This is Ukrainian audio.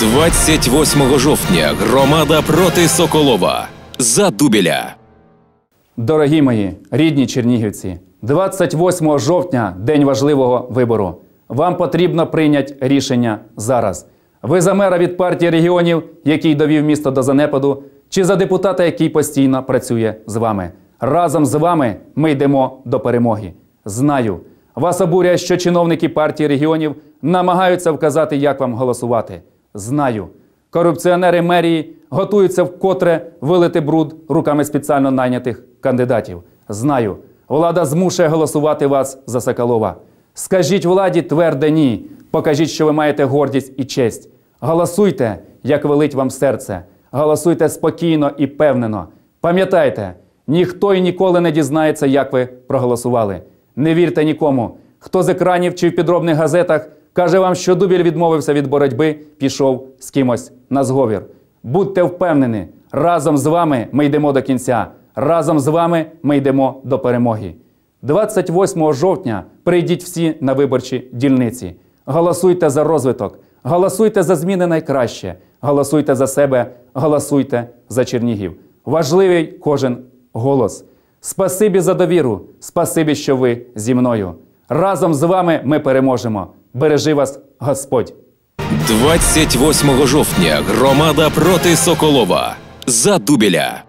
28 жовтня громада проти Соколова. За Дубіля. Дорогі мої, рідні чернігівці, 28 жовтня день важливого вибору. Вам потрібно прийняти рішення зараз. Ви за мера від партії регіонів, який довів місто до занепаду, чи за депутата, який постійно працює з вами. Разом з вами ми йдемо до перемоги. Знаю, вас обурює, що чиновники партії регіонів намагаються вказати, як вам голосувати. Знаю, Корупціонери мерії готуються вкотре вилити бруд руками спеціально найнятих кандидатів. Знаю, влада змушує голосувати вас за Соколова. Скажіть владі тверде ні. Покажіть, що ви маєте гордість і честь. Голосуйте, як велить вам серце. Голосуйте спокійно і впевнено. Пам'ятайте, ніхто і ніколи не дізнається, як ви проголосували. Не вірте нікому. Хто з екранів чи в підробних газетах каже вам, що Дубіль відмовився від боротьби, пішов з кимось на зговір. Будьте впевнені, разом з вами ми йдемо до кінця. Разом з вами ми йдемо до перемоги. 28 жовтня прийдіть всі на виборчі дільниці. Голосуйте за розвиток, голосуйте за зміни найкраще, голосуйте за себе, голосуйте за Чернігів. Важливий кожен голос. Спасибі за довіру, спасибі, що ви зі мною. Разом з вами ми переможемо. Бережи вас, Господь! 28 жовтня громада проти Соколова. За Дубіля.